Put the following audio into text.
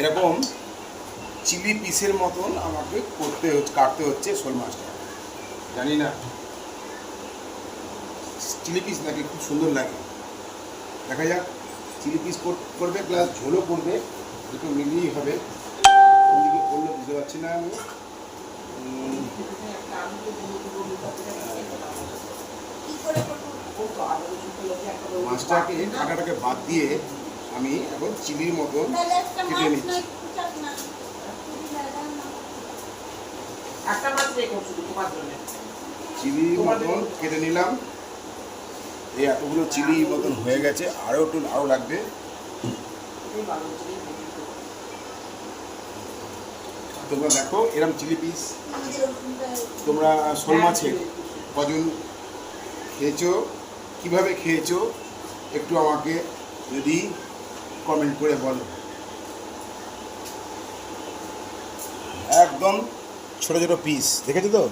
এরকম চিলি পিসের মতন আমাকে করতে হচ্ছে, কাটতে হচ্ছে শোল মাছটা। জানি না। চিলি পিস নাকি খুব সুন্দর লাগে। দেখা যাক, চিলি পিস করবে, প্লাস ঝোলও করবে, দুটো মিলিয়েই হবে। কোনদিকে করলে বুঝতে পারছি না আমি। মাছটাকে কাঁটাটাকে বাদ দিয়ে আমি এখন চিলির মতন কেটে নিচ্ছি। চিলির মতন কেটে নিলাম। এই এতগুলো চিলি মতন হয়ে গেছে আরও একটু আরও লাগবে। তোমরা দেখো এরম চিলি পিস। তোমরা শোল মাছের কজন খেয়েছো কীভাবে খেয়েছো একটু আমাকে যদি কমেন্ট করে বলো। একদম ছোট ছোট পিস দেখেছ তো?